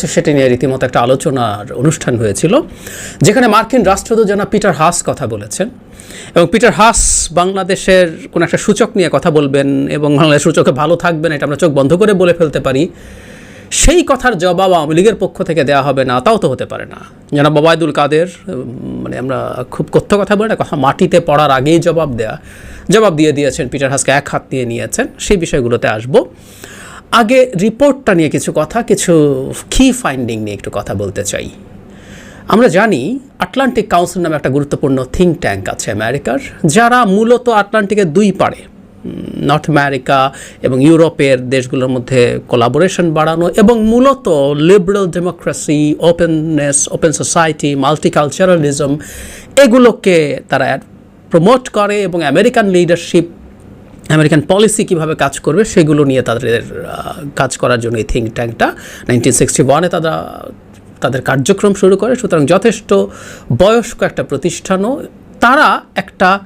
করেছে সেটা নিয়ে রীতিমতো একটা আলোচনার অনুষ্ঠান হয়েছিল, যেখানে মার্কিন রাষ্ট্রদূত জনাব পিটার হাস কথা বলেছেন এবং পিটার হাস বাংলাদেশের কোনো একটা সূচক নিয়ে কথা বলবেন এবং বাংলাদেশ সূচকে ভালো থাকবেন, এটা আমরা চোখ বন্ধ করে বলে ফেলতে পারি, সেই কথার জবাব আওয়ামী লীগের পক্ষ থেকে দেওয়া হবে না, তাও তো হতে পারে না। জনাব ওবায়দুল কাদের মানে আমরা খুব কথ্য কথা বলি না, কথা মাটিতে পড়ার আগেই জবাব দেয়া, জবাব দিয়ে দিয়েছেন, পিটার হাসকে এক হাত দিয়ে নিয়েছেন, সেই বিষয়গুলোতে আসব। আগে রিপোর্টটা নিয়ে কিছু কথা, কিছু কি ফাইন্ডিং নিয়ে একটু কথা বলতে চাই। আমরা জানি আটলান্টিক কাউন্সিল নামে একটা গুরুত্বপূর্ণ থিঙ্ক ট্যাঙ্ক আছে আমেরিকার, যারা মূলত আটলান্টিকের দুই পারে নর্থ আমেরিকা এবং ইউরোপের দেশগুলোর মধ্যে কোলাবোরেশন বাড়ানো এবং মূলত liberal democracy openness open society multiculturalism এগুলোকে তারা প্রমোট করে এবং আমেরিকান লিডারশিপ আমেরিকান পলিসি কীভাবে কাজ করবে সেগুলো নিয়ে তাদের কাজ করার জন্য এই থিঙ্ক ট্যাঙ্কটা নাইনটিন সিক্সটি ওয়ানে তারা, তাদের কার্যক্রম শুরু করে। সুতরাং যথেষ্ট বয়স্ক একটা প্রতিষ্ঠানও তারা একটা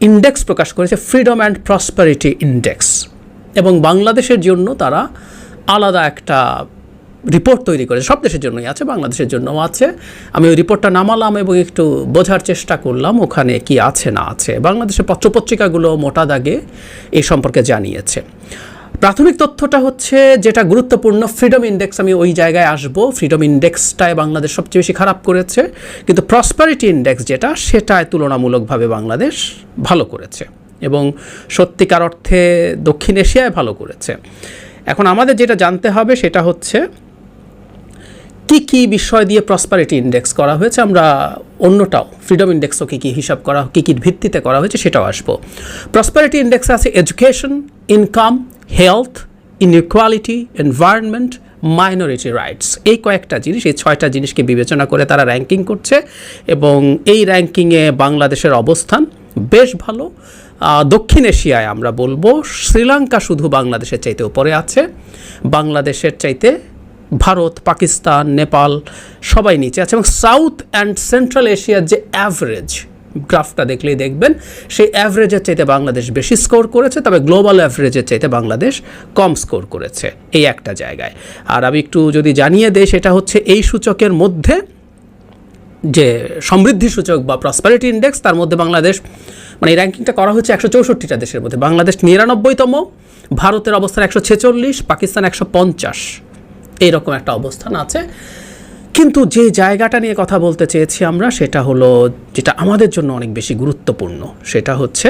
ইন্ডেক্স প্রকাশ করেছে, ফ্রিডম অ্যান্ড প্রসপারিটি ইন্ডেক্স। এবং বাংলাদেশের জন্য তারা আলাদা একটা রিপোর্ট তৈরি করেছে সব দেশের জন্যই আছে, বাংলাদেশের জন্যও আছে। আমি ওই রিপোর্টটা নামালাম এবং একটু বোঝার চেষ্টা করলাম ওখানে কি আছে, না আছে। বাংলাদেশের পত্রপত্রিকাগুলো মোটা দাগে এ সম্পর্কে জানিয়েছে। প্রাথমিক তথ্যটা হচ্ছে যেটা গুরুত্বপূর্ণ ফ্রিডম ইন্ডেক্স আমি ওই জায়গায় আসব। ফ্রিডম ইন্ডেক্সটায় বাংলাদেশ সবচেয়ে বেশি খারাপ করেছে। কিন্তু প্রসপারিটি ইন্ডেক্স যেটা, সেটায় তুলনামূলকভাবে বাংলাদেশ ভালো করেছে এবং সত্যিকার অর্থে দক্ষিণ এশিয়ায় ভালো করেছে। এখন আমাদের যেটা জানতে হবে সেটা হচ্ছে কি কি বিষয় দিয়ে প্রসপারিটি ইন্ডেক্স করা হয়েছে, আমরা অন্যটাও ফ্রিডম ইন্ডেক্সও কী কী হিসাব করা, কী কী ভিত্তিতে করা হয়েছে সেটাও আসব। প্রসপারিটি ইন্ডেক্স আছে education income health inequality environment minority rights এই কয়েকটা জিনিস, এই ছয়টা জিনিসকে বিবেচনা করে তারা র্যাঙ্কিং করছে এবং এই র্যাঙ্কিংয়ে বাংলাদেশের অবস্থান বেশ ভালো। দক্ষিণ এশিয়ায় আমরা বলব, শ্রীলঙ্কা শুধু বাংলাদেশের চাইতে উপরে আছে। বাংলাদেশের চাইতে ভারত, পাকিস্তান, নেপাল, সবাই নিচে আছে এবং সাউথ অ্যান্ড সেন্ট্রাল এশিয়ার যে অ্যাভারেজ গ্রাফটা দেখলেই দেখবেন, সেই অ্যাভারেজের চাইতে বাংলাদেশ বেশি স্কোর করেছে, তবে গ্লোবাল অ্যাভারেজের চাইতে বাংলাদেশ কম স্কোর করেছে এই একটা জায়গায়। আর আমি একটু যদি জানিয়ে দেই, সেটা হচ্ছে এই সূচকের মধ্যে যে সমৃদ্ধি সূচক বা প্রসপারিটি ইন্ডেক্স তার মধ্যে বাংলাদেশ মানে এই র্যাঙ্কিংটা করা হচ্ছে একশো চৌষট্টিটা দেশের মধ্যে। বাংলাদেশ নিরানব্বইতম, ভারতের অবস্থান একশো ছেচল্লিশ, পাকিস্তান একশো পঞ্চাশ। এইরকম একটা অবস্থান আছে। কিন্তু যে জায়গাটা নিয়ে কথা বলতে চেয়েছি আমরা, সেটা হলো যেটা আমাদের জন্য অনেক বেশি গুরুত্বপূর্ণ, সেটা হচ্ছে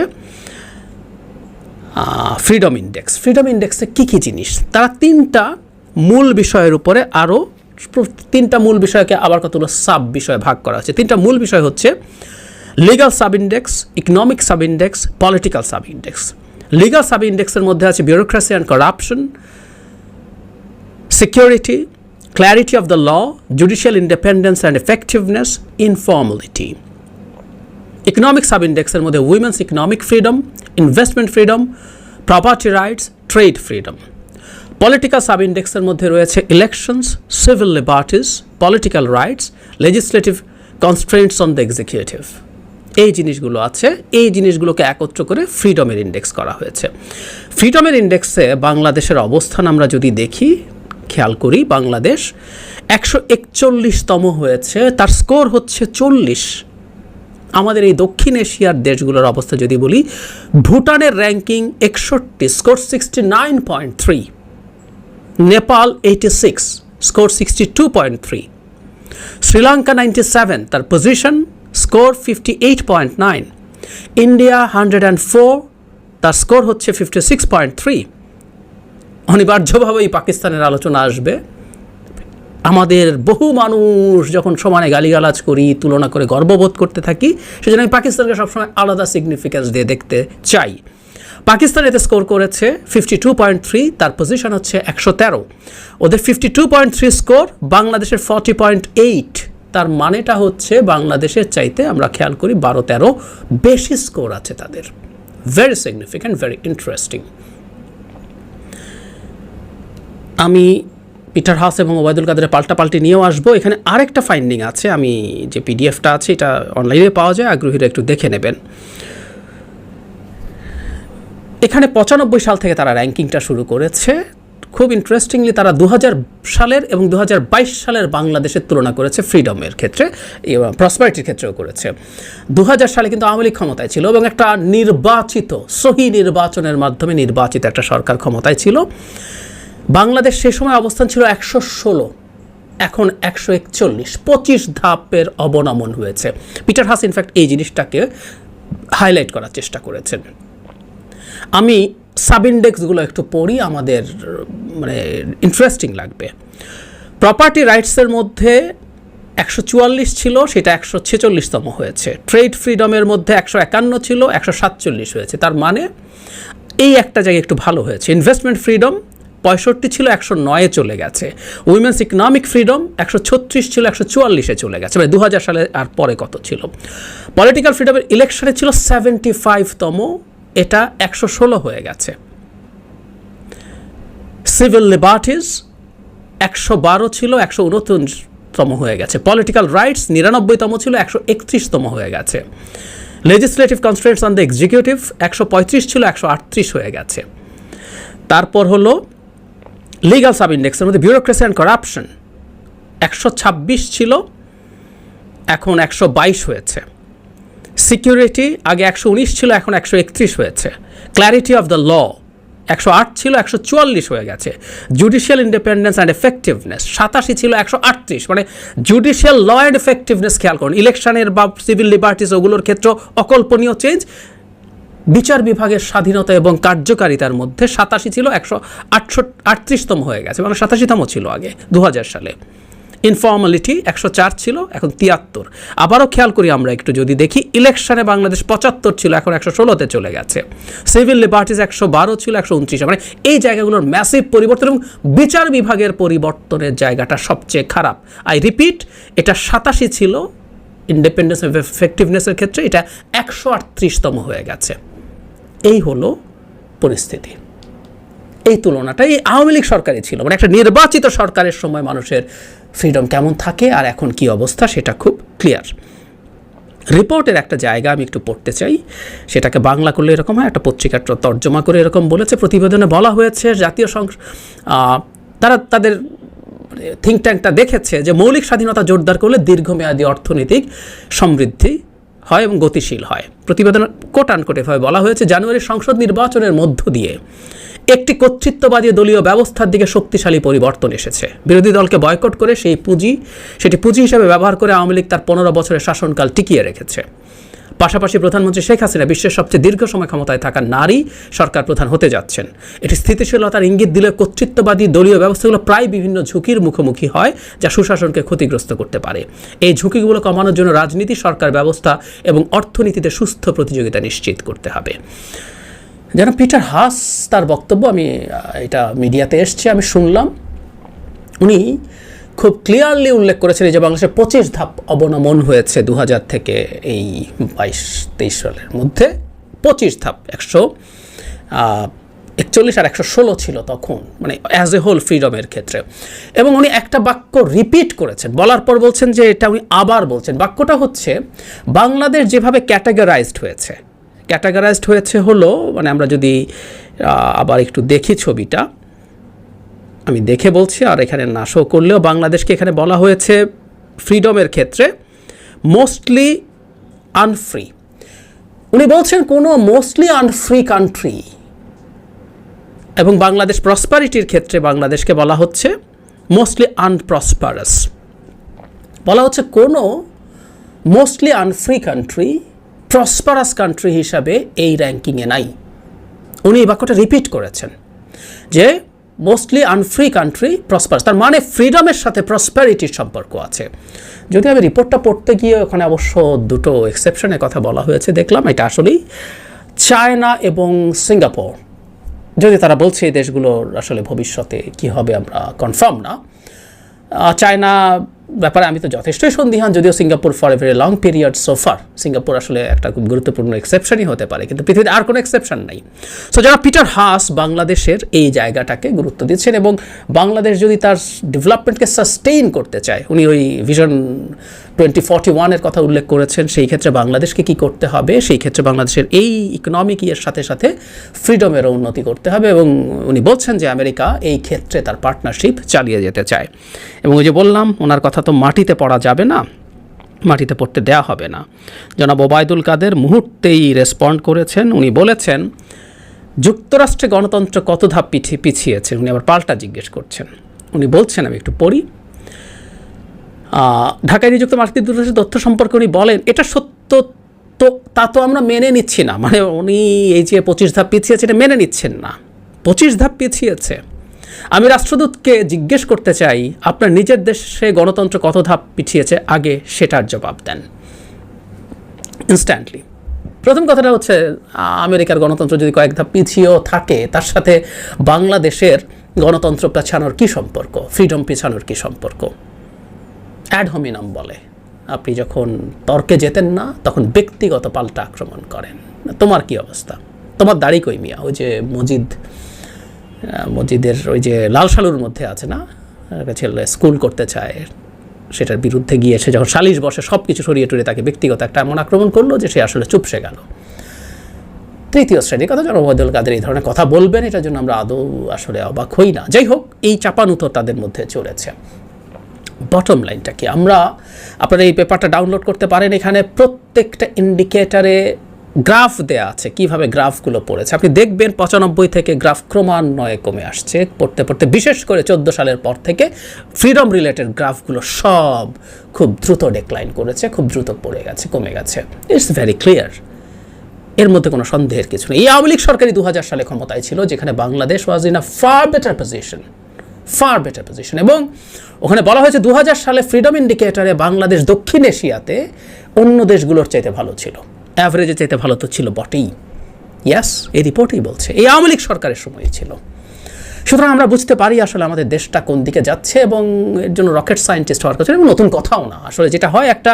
ফ্রিডম ইন্ডেক্স ফ্রিডম ইন্ডেক্সে কী কী জিনিস? তারা তিনটা মূল বিষয়ের উপরে আরও তিনটা মূল বিষয়কে আবার কতগুলো সাব বিষয়ে ভাগ করা হচ্ছে তিনটা মূল বিষয় হচ্ছে legal sub index economic sub index political sub index legal sub ইন্ডেক্সের মধ্যে আছে bureaucracy and corruption security, clarity of the law, judicial independence and effectiveness, informality. Economic sub ইন্ডেক্সের মধ্যে women's economic freedom investment freedom property rights trade freedom political sub ইন্ডেক্সের মধ্যে রয়েছে elections civil liberties political rights legislative constraints on the executive এই জিনিসগুলো আছে। এই জিনিসগুলোকে একত্র করে ফ্রিডমের ইন্ডেক্স করা হয়েছে। ফ্রিডমের ইন্ডেক্সে বাংলাদেশের অবস্থান আমরা যদি দেখি খেয়াল করি, বাংলাদেশ একশো একচল্লিশতম হয়েছে, তার স্কোর হচ্ছে চল্লিশ। আমাদের এই দক্ষিণ এশিয়ার দেশগুলোর অবস্থা যদি বলি, ভুটানের র্যাঙ্কিং একষট্টি, score sixty nine point three Nepal eighty six score sixty two point three Sri Lanka ninety seven তার position score fifty eight point nine India hundred and four তার স্কোর হচ্ছে ফিফটি সিক্স পয়েন্ট থ্রি অনিবার্যভাবেই পাকিস্তানের আলোচনা আসবে। আমাদের বহু মানুষ যখন সমানে গালিগালাজ করি, তুলনা করে গর্ববোধ করতে থাকি, সেজন্য আমি পাকিস্তানকে সবসময় আলাদা সিগনিফিক্যান্স দিয়ে দেখতে চাই। পাকিস্তান এতে স্কোর করেছে ফিফটি টু পয়েন্ট থ্রি তার পজিশন হচ্ছে একশো তেরো। ওদের fifty two point three score বাংলাদেশের ফর্টি পয়েন্ট এইট তার মানেটা হচ্ছে বাংলাদেশের চাইতে, আমরা খেয়াল করি, বারো তেরো বেশি স্কোর আছে তাদের। ভেরি সিগনিফিক্যান্ট ভেরি ইন্টারেস্টিং আমি পিটার হাউস এবং ওবায়দুল কাদেরের পাল্টাপাল্টি নিয়েও আসব। এখানে আরেকটা ফাইন্ডিং আছে, আমি যে পিডিএফটা আছে এটা অনলাইনে পাওয়া যায়, আগ্রহীরা একটু দেখে নেবেন। এখানে পঁচানব্বই সাল থেকে তারা র্যাঙ্কিংটা শুরু করেছে। খুব ইন্টারেস্টিংলি তারা দু হাজার সালের এবং দু হাজার বাইশ সালের বাংলাদেশের তুলনা করেছে ফ্রিডমের ক্ষেত্রে প্রসপারিটির ক্ষেত্রেও করেছে। দু হাজার সালে কিন্তু আওয়ামী লীগ ক্ষমতায় ছিল এবং একটা নির্বাচিত, সহি নির্বাচনের মাধ্যমে নির্বাচিত একটা সরকার ক্ষমতায় ছিল। বাংলাদেশ সে সময় অবস্থান ছিল একশো ষোলো, এখন একশো একচল্লিশ, পঁচিশ ধাপের অবনমন হয়েছে। পিটার হাস ইনফ্যাক্ট এই জিনিসটাকে হাইলাইট করার চেষ্টা করেছেন। আমি সাব ইন্ডেক্সগুলো একটু পড়ি, আমাদের মানে ইন্টারেস্টিং লাগবে। প্রপার্টি রাইটসের মধ্যে একশো চুয়াল্লিশ ছিল, সেটা একশো ছেচল্লিশতম হয়েছে। ট্রেড ফ্রিডমের মধ্যে একশো একান্ন ছিল, একশো সাতচল্লিশ হয়েছে। তার মানে এই একটা জায়গায় একটু ভালো হয়েছে। ইনভেস্টমেন্ট ফ্রিডম পঁয়ষট্টি ছিল, একশো নয়ে চলে গেছে। উইমেন্স ইকনমিক ফ্রিডম একশো ছত্রিশ ছিল, একশো চুয়াল্লিশে চলে গেছে। মানে দু হাজার সালে আর পরে কত ছিল? পলিটিক্যাল ফ্রিডমের ইলেকশনে ছিল সেভেন্টি ফাইভতম এটা একশো ষোলো হয়ে গেছে। সিভিল লিবার্টিস একশো বারো ছিল, একশো উনতম হয়ে গেছে। পলিটিক্যাল রাইটস নিরানব্বইতম ছিল, একশো একত্রিশতম হয়ে গেছে। Legislative constraints on the executive একশো পঁয়ত্রিশ ছিল, একশো আটত্রিশ হয়ে গেছে। তারপর হলো লিগাল সাব ইন্ডেক্সের মধ্যে বিউরোক্রেসি অ্যান্ড করাপশন একশো ছাব্বিশ ছিল, এখন একশো বাইশ হয়েছে। সিকিউরিটি আগে একশো উনিশ ছিল, এখন একশো একত্রিশ হয়েছে। ক্ল্যারিটি অফ দ্য ল একশো আট ছিল, একশো চুয়াল্লিশ হয়ে গেছে। জুডিশিয়াল ইন্ডিপেন্ডেন্স অ্যান্ড এফেক্টিভনেস সাতাশি ছিল, একশো আটত্রিশ। মানে জুডিশিয়াল ল অ্যান্ড এফেক্টিভনেস খেয়াল করুন। ইলেকশনের বা সিভিল লিবার্টিস ওগুলোর ক্ষেত্রে অকল্পনীয় চেঞ্জ বিচার বিভাগের স্বাধীনতা এবং কার্যকারিতার মধ্যে সাতাশি ছিল, একশো আটশো আটত্রিশতম হয়ে গেছে মানে সাতাশিতম ছিল আগে দু হাজার সালে। ইনফর্মালিটি একশো চার ছিল, এখন তিয়াত্তর। আবারও খেয়াল করি আমরা একটু যদি দেখি, ইলেকশনে বাংলাদেশ পঁচাত্তর ছিল, এখন একশো ষোলোতে চলে গেছে। সিভিল লিবার্টিস একশো বারো ছিল, একশো উনত্রিশে। মানে এই জায়গাগুলোর ম্যাসিভ পরিবর্তন এবং বিচার বিভাগের পরিবর্তনের জায়গাটা সবচেয়ে খারাপ। আই রিপিট এটা সাতাশি ছিল ইন্ডিপেন্ডেন্স এফেক্টিভনেসের ক্ষেত্রে এটা একশো আটত্রিশতম হয়ে গেছে। এই হলো পরিস্থিতি। এই তুলনাটা এই আওয়ামী লীগ সরকারই ছিল। মানে একটা নির্বাচিত সরকারের সময় মানুষের ফ্রিডম কেমন থাকে আর এখন কি অবস্থা সেটা খুব ক্লিয়ার রিপোর্টের একটা জায়গা আমি একটু পড়তে চাই। সেটাকে বাংলা করলে এরকম হয় একটা পত্রিকার তর্জমা করে এরকম বলেছে প্রতিবেদনে বলা হয়েছে জাতীয় আহ, তারা তাদের থিঙ্ক ট্যাঙ্কটা দেখেছে যে মৌলিক স্বাধীনতা জোরদার করলে দীর্ঘমেয়াদী অর্থনৈতিক সমৃদ্ধি হয় এবং গতিশীল হয়। প্রতিবেদন কোট আনকোট বলা হয়েছে, জানুয়ারির সংসদ নির্বাচনের মধ্য দিয়ে একটি কর্তৃত্ববাদী দলীয় ব্যবস্থার দিকে শক্তিশালী পরিবর্তন এসেছে। বিরোধী দলকে বয়কট করে সেই পুঁজি, সেটি পুঁজি হিসেবে ব্যবহার করে আওয়ামী লীগ তার পনেরো বছরের শাসনকাল টিকিয়ে রেখেছে। পাশাপাশি প্রধানমন্ত্রী শেখ হাসিনা বিশ্বের সবচেয়ে দীর্ঘ সময় ক্ষমতায় থাকা নারী সরকার প্রধান হতে যাচ্ছেন। এটি স্থিতিশীলতার ইঙ্গিত দিলে কর্তৃত্ববাদী দলীয় ব্যবস্থাগুলো প্রায় বিভিন্ন ঝুঁকির মুখোমুখি হয়, যা সুশাসনকে ক্ষতিগ্রস্ত করতে পারে। এই ঝুঁকিগুলো কমানোর জন্য রাজনীতি, সরকার ব্যবস্থা এবং অর্থনীতিতে সুস্থ প্রতিযোগিতা নিশ্চিত করতে হবে। যেন পিটার হাস, তার বক্তব্য, আমি এটা মিডিয়াতে এসছে, আমি শুনলাম। উনি খুব ক্লিয়ারলি উল্লেখ করেছেন যে বাংলাদেশের পঁচিশ ধাপ অবনমন হয়েছে দু হাজার থেকে এই বাইশ তেইশ সালের মধ্যে। পঁচিশ ধাপ, একশো একচল্লিশ আর একশো ষোলো ছিল তখন মানে অ্যাজ এ হোল ফ্রিডমের ক্ষেত্রে। এবং উনি একটা বাক্য রিপিট করেছেন। বলার পর বলছেন যে এটা উনি আবার বলছেন। বাক্যটা হচ্ছে, বাংলাদেশ যেভাবে ক্যাটাগরাইজড হয়েছে। ক্যাটাগরাইজড হয়েছে হলো মানে আমরা যদি আবার একটু দেখি ছবিটা। আমি দেখে বলছি, আর এখানে না শো করলেও বাংলাদেশকে এখানে বলা হয়েছে ফ্রিডমের ক্ষেত্রে মোস্টলি আনফ্রি উনি বলছেন কোনো মোস্টলি আনফ্রি কান্ট্রি এবং বাংলাদেশ প্রসপারিটির ক্ষেত্রে বাংলাদেশকে বলা হচ্ছে মোস্টলি আনপ্রসপারাস বলা হচ্ছে কোনো mostly unfree country prosperous country হিসাবে এই র্যাঙ্কিংয়ে নাই। উনি এই বাক্যটা রিপিট করেছেন যে মোস্টলি আনফ্রি কান্ট্রি প্রসপারাস তার মানে ফ্রিডমের সাথে প্রসপ্যারিটির সম্পর্ক আছে। যদি আমি রিপোর্টটা পড়তে গিয়ে ওখানে অবশ্য দুটো এক্সেপশনের কথা বলা হয়েছে, দেখলাম এটা আসলেই চায়না এবং সিঙ্গাপুর যদি তারা বলছে এই দেশগুলোর আসলে ভবিষ্যতে কি হবে আমরা কনফার্ম না। চায়না ব্যাপারে আমি তো যথেষ্টই সন্দিহান, যদিও Singapore for a very long period so far Singapore আসলে একটা খুব গুরুত্বপূর্ণ এক্সেপশনই হতে পারে, কিন্তু পৃথিবীতে আর কোনো এক্সেপশন নাই। সো যারা পিটার হাস বাংলাদেশের এই জায়গাটাকে গুরুত্ব দিচ্ছেন এবং বাংলাদেশ যদি তার ডেভেলপমেন্টকে সাস্টেইন করতে চায়, উনি ওই ভিশন টোয়েন্টি ফর্টি ওয়ানের কথা উল্লেখ করেছেন, সেই ক্ষেত্রে বাংলাদেশকে কি করতে হবে? সেই ক্ষেত্রে বাংলাদেশের এই ইকোনমিক ইয়ের সাথে সাথে ফ্রিডমেরও উন্নতি করতে হবে এবং উনি বলছেন যে আমেরিকা এই ক্ষেত্রে তার পার্টনারশিপ চালিয়ে যেতে চায়। এবং ওই যে বললাম, ওনার কথা তো মাটিতে পড়া যাবে না, মাটিতে পড়তে দেয়া হবে না। জনাব ওবায়দুল কাদের মুহূর্তেই রেসপন্ড করেছেন, উনি বলেছেন, যুক্তরাষ্ট্রে গণতন্ত্র কত ধাপ পিছিয়ে পিছিয়েছে? উনি আবার পাল্টা জিজ্ঞেস করছেন। উনি বলছেন, আমি একটু পড়ি। ঢাকায় নিযুক্ত মার্কিন দূতাবাসের তথ্য সম্পর্কে উনি বলেন, এটা সত্য তো, তা তো আমরা মেনে নিচ্ছি না। মানে উনি এই যে পঁচিশ ধাপ পিছিয়েছে, এটা মেনে নিচ্ছেন না। পঁচিশ ধাপ পিছিয়েছে। আমি রাষ্ট্রদূতকে জিজ্ঞেস করতে চাই, আপনার নিজের দেশে গণতন্ত্র কত ধাপ পিছিয়েছে? আগে সেটার জবাব দেন। ইনস্ট্যান্টলি প্রথম কথাটা হচ্ছে, আমেরিকার গণতন্ত্র যদি কয়েক ধাপ পিছিয়েও থাকে, তার সাথে বাংলাদেশের গণতন্ত্র পেছানোর কী সম্পর্ক? ফ্রিডম পেছানোর কী সম্পর্ক? অ্যাড হোমিনাম বলে, আপনি যখন তর্কে যেতেন না, তখন ব্যক্তিগত পাল্টা আক্রমণ করেন। তোমার কি অবস্থা? তোমার দাড়ি কই মিয়া? ওই যে মজিদ আহ, মজিদের ওই যে লাল সালুর মধ্যে আছে না? ছেলে স্কুল করতে চায়। সেটার বিরুদ্ধে গিয়ে সে যখন সালিশ বসে সব কিছু সরিয়ে টুরিয়ে তাকে ব্যক্তিগত একটা এমন আক্রমণ করল যে সে আসলে চুপসে গেল। তৃতীয় শ্রেণির কথা যেন ওবায়দুল কাদের এই ধরনের কথা বলবেন এটার জন্য আমরা আদৌ আসলে অবাক হই না। যাই হোক এই চাপানুতর তাদের মধ্যে চলেছে। বটম লাইনটা কি? আমরা আপনারা এই পেপারটা ডাউনলোড করতে পারেন এখানে। প্রত্যেকটা ইন্ডিকেটারে গ্রাফ দেয়া আছে, কীভাবে গ্রাফগুলো পড়েছে। আপনি দেখবেন পঁচানব্বই থেকে গ্রাফ ক্রমান্বয়ে কমে আসছে। পড়তে পড়তে, বিশেষ করে চোদ্দ সালের পর থেকে ফ্রিডম রিলেটেড গ্রাফগুলো সব খুব দ্রুত ডেক্লাইন করেছে, খুব দ্রুত পড়ে গেছে, কমে গেছে। ইটস ভেরি ক্লিয়ার এর মধ্যে কোনো সন্দেহের কিছু নেই। এই আওয়ামী লীগ সরকারই দু সালে ক্ষমতায় ছিল, যেখানে Bangladesh was in a far better position far better position এবং ওখানে বলা হয়েছে দু হাজার সালে ফ্রিডম ইন্ডিকেটরে বাংলাদেশ দক্ষিণ এশিয়াতে অন্য দেশগুলোর চাইতে ভালো ছিল। অ্যাভারেজে চাইতে ভালো তো ছিল বটেই। ইয়াস এই রিপোর্টেই বলছে। এই আওয়ামী লীগ সরকারের সময় ছিল। সুতরাং আমরা বুঝতে পারি আসলে আমাদের দেশটা কোন দিকে যাচ্ছে এবং এর জন্য রকেট সায়েন্টিস্ট হওয়ার কথা এবং নতুন কথাও না। আসলে যেটা হয়, একটা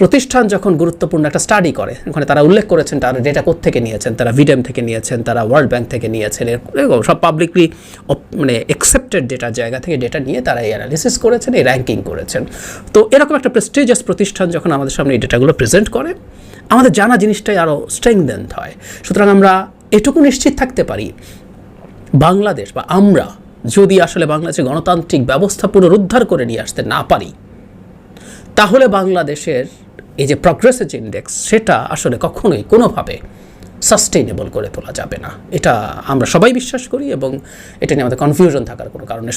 প্রতিষ্ঠান যখন গুরুত্বপূর্ণ একটা স্টাডি করে, ওখানে তারা উল্লেখ করেছেন, তারা ডেটা থেকে নিয়েছেন, তারা ভিডেম থেকে নিয়েছেন, তারা ওয়ার্ল্ড ব্যাংক থেকে নিয়েছেন এরকম সব পাবলিকলি মানে অ্যাকসেপ্টেড ডেটার জায়গা থেকে ডেটা নিয়ে তারা এই অ্যানালিসিস করেছেন, এই র্যাঙ্কিং করেছেন। তো এরকম একটা প্রেস্টিজিয়াস প্রতিষ্ঠান যখন আমাদের সামনে এই ডেটাগুলো প্রেজেন্ট করে, আমাদের জানা জিনিসটাই আরও স্ট্রেংথেন্ড হয়। সুতরাং আমরা এটুকু নিশ্চিত থাকতে পারি বাংলাদেশ বা আমরা যদি আসলে বাংলাদেশের গণতান্ত্রিক ব্যবস্থা পুনরুদ্ধার করে নিয়ে আসতে না পারি, তাহলে বাংলাদেশের এই যে প্রগ্রেসিভ ইন্ডেক্স সেটা আসলে কখনোই কোনোভাবে সাস্টেইনেবল করে তোলা যাবে না। এটা আমরা সবাই বিশ্বাস করি এবং এটা নিয়ে আমাদের কনফিউশন থাকার কোনো কারণে